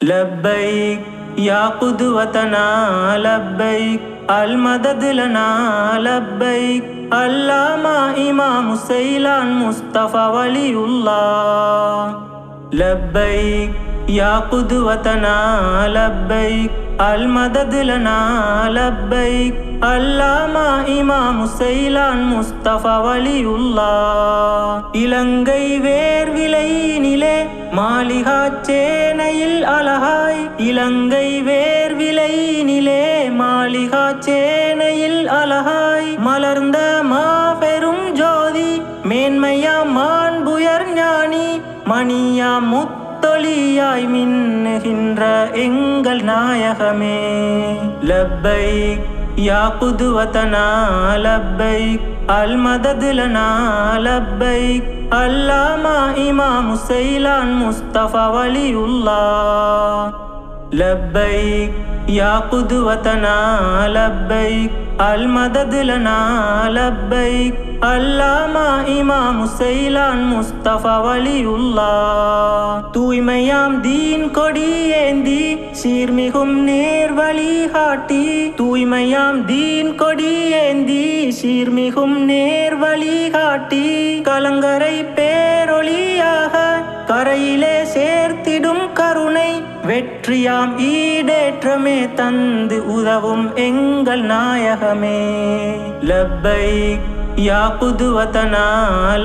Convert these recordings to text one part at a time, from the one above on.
لبيك يا قدوتنا لبيك المدد لنا لبيك علامة إمام سيلان مصطفى ولي الله لبيك يا قدوتنا لبيك المدد لنا لبيك அல்லாமா இமாம் செய்லான் முஸ்தபா வலியுல்லா இலங்கை வேர்விலையினிலே மாளிகா சேனையில் அழகாய் இலங்கை வேர்விலையினிலே மாளிகா சேனையில் அழகாய் மலர்ந்த மாபெரும் ஜோதி மேன்மையா மாண்புயர் ஞானி மணியா முத்தொளியாய் மின்னுகின்ற எங்கள் நாயகமே. லப்பைக் யா குதுவத்தனா லப்பைக் அல் மததுலனா லப்பைக் அல்லாமா இமாம் முசைலான் முஸ்தபா வலியுல்லா. லப்பைக் அல்மததுலனா லப்பை அல்லாமா இமாம் முசைலான் முஸ்தபா வலியுல்லா. தூய்மையாம் தீன் கொடி ஏந்தி சீர்மிகும் நேர் வழி காட்டி. தூய்மையாம் தீன் கொடி ஏந்தி சீர்மிகும் நேர் வழி கலங்கரை பே வெற்றியாம் ஈடேற்றமே தந்து உதவும் எங்கள் நாயகமே. லப்பை யா குதுவத்தனா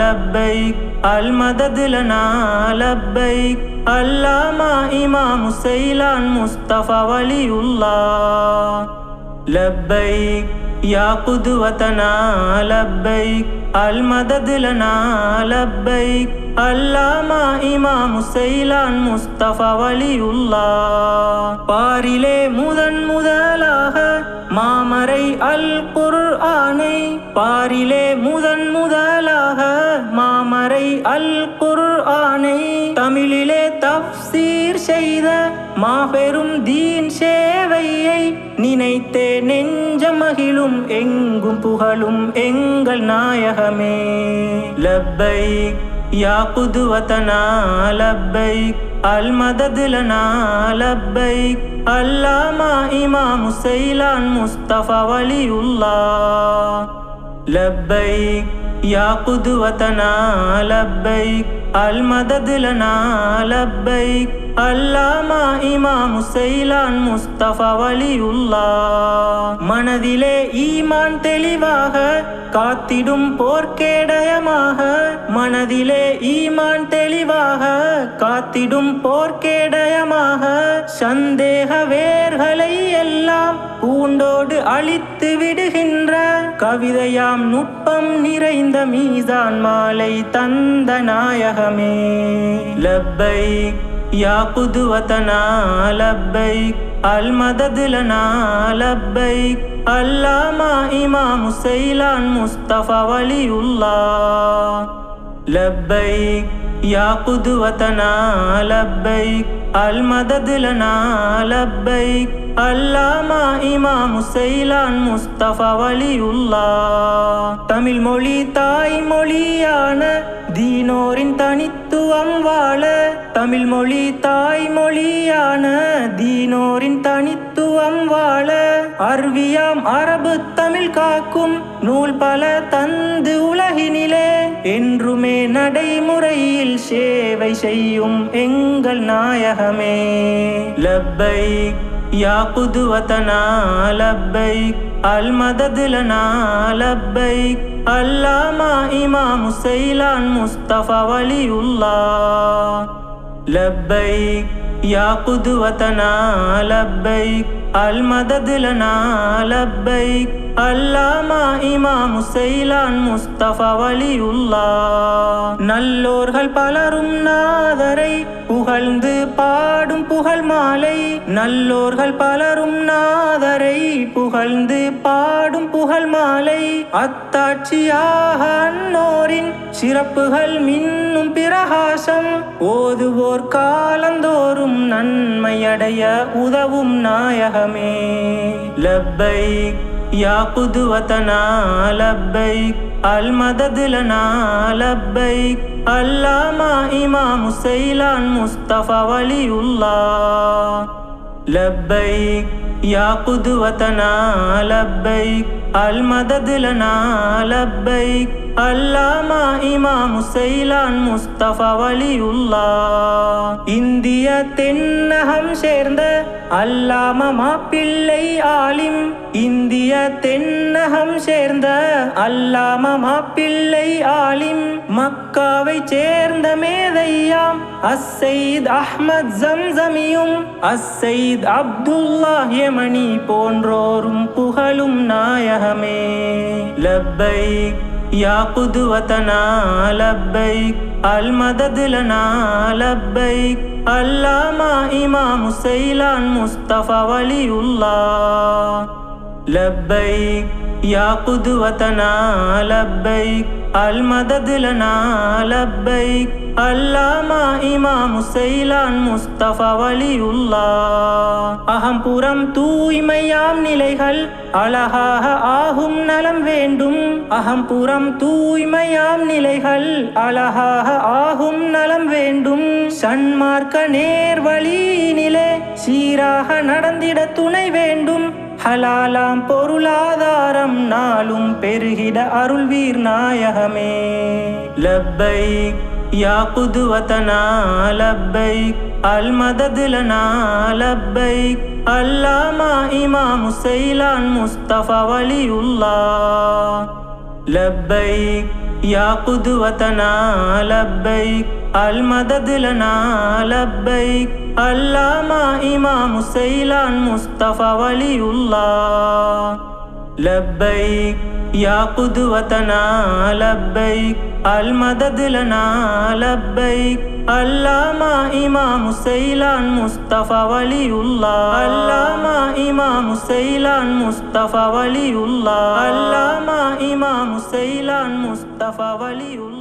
லப்பை அல் மததுலனா லப்பை அல்லாமா இமாம் முசைலான் முஸ்தபா வலியுல்லா. லப்பை யா குதுவத்தனா லப்பைக் அல் மததுலனா லப்பைக் அல்லாமா இமாம் முசைலான் முஸ்தபா வலியுல்லா. பாரிலே முதன் முதலாக மாமரை அல் குர் ஆனை பாரிலே முதன் முதலாக மாமரை அல் செய்த மாபெரும் தீன் சேவையை நினைத்தே நெஞ்ச மகிழும் எங்கும் புகழும் எங்கள் நாயகமே. லப்பை யா குதுவத்தனா லப்பை அல் மததுலனா லப்பை அல்லாமா இமாம் முசைலான் முஸ்தபா வலியுல்லா. லப்பை யா குதுவத்தனா லப்பை அல்மததுலனா லப்பை அல்லாமா இமாம் முசைலான் முஸ்தபா வலியுல்லா மனதிலே ஈமான் தெளிவாக காத்திடும் போர்க்கேடயமாக. மனதிலே ஈமான் தெளிவாக காத்திடும் போர்க்கேடயமாக சந்தேக வேர்களை எல்லாம் பூண்டோடு அழித்து விடுகின்ற கவிதையாம் நுட்பம் நிறைந்த மீதான் மாலை தந்த நாயகமே. லப்பை யா புதுவதனா லப்பை அல்மததுலனா லப்பை அல்லாமா இமா முசைலான் முஸ்தபா வலியுல்லா. லப்பை யா குதுவத்தனா லப்பைக் அல் மததுலனா லப்பைக் அல்லாமா இமாம் முசைலான் முஸ்தபா வலியுல்லா. தமிழ் மொழி தாய்மொழியான தீனோரின் தனித்துவம் வாழ தமிழ் மொழி தாய்மொழியான தீனோரின் தனித்துவம் வாழ அர்வியாம் அரபு தமிழ் காக்கும் நூல் பல தந்து உலகினிலே. என்றுமே நடைமுறையில் சேவை செய்யும் எங்கள் நாயகமே. லப்பைக் யா குதுவத்தனா லப்பைக் அல் மததுலனா லப்பைக் அல்லாமா இமாம் முசைலான் முஸ்தபா வலியுல்லா. லப்பைக் யா குதுவத்தனா லப்பைக் அல்மததுலனா லப்பை அல்லாமா இமா முசைலான் முஸ்தபா வலியுல்லா. நல்லோர்கள் பலரும் நாதரை புகழ்ந்து பாடும் புகழ் மாலை. நல்லோர்கள் பலரும் நாதரை புகழ்ந்து பாடும் புகழ் மாலை. அத்தாட்சியாக அன்னோரின் சிறப்புகள் மின்னும் பிரகாசம். ஓதுவோர் காலந்தோறும் நன்மையடைய உதவும் நாயகமே. லப்பை யா குதுவத்தனா லப்பை அல் மததுலனா லப்பை அல்லாமா இமாம் முசைலான் முஸ்தபா வலியுல்லா. லப்பை யா குதுவத்தனா லப்பை அல் மததுலனா லப்பை அல்லாமா இமாம் முசைலான் முஸ்தபா வலியுல்லா இந்திய தென்னகம் சேர்ந்த அல்லாம மாப்பிள்ளை ஆலிம் இந்திய தென்னகம் சேர்ந்த அல்லாம மாப்பிள்ளை ஆலிம் மக்காவை சேர்ந்த மேதையாம் அசைத் அஹ்மத் ஜம்சமியும் அசைத் அப்துல்லா யமணி போன்றோரும் புகழும் நாயகமே லப்பைக் يا قدوتنا لبيك المدد لنا لبيك. علامة إمام سيلان مصطفى ولي الله. لبيك يا قدوتنا لبيك. அல்மததுலனா லப்பை அல்லாமா இமா முசைலான் முஸ்தபா வலியுல்லா. அகம்புறம் தூய்மையாம் நிலைகள் அழகாக ஆகும் நலம் வேண்டும். அகம்புறம் தூய்மையாம் நிலைகள் அழகாக ஆகும் நலம் வேண்டும். சன்மார்க்க நேர் வழியினிலே சீராக நடந்திட துணை வேண்டும். ஹலாலாம் பொருளாதார நாளும் நாளும் பெருகிட அருள் வீர் நாயகமே. லப்பை யா குதுவத்தனா லப்பை அல் மததுலனா லப்பை அல்லாமா இமாம் முசைலான் முஸ்தபா வலியுல்லா. லப்பை யா குதுவத்தனா லப்பை அல் மததுலனா லப்பை அல்லாமா இமாம் முசைலான் முஸ்தபா வலியுல்லா. لبيك يا قدوتنا لبيك المدد لنا لبيك علامة إمام سيلان مصطفى ولي الله. علامة إمام سيلان مصطفى ولي الله. علامة إمام سيلان مصطفى ولي الله.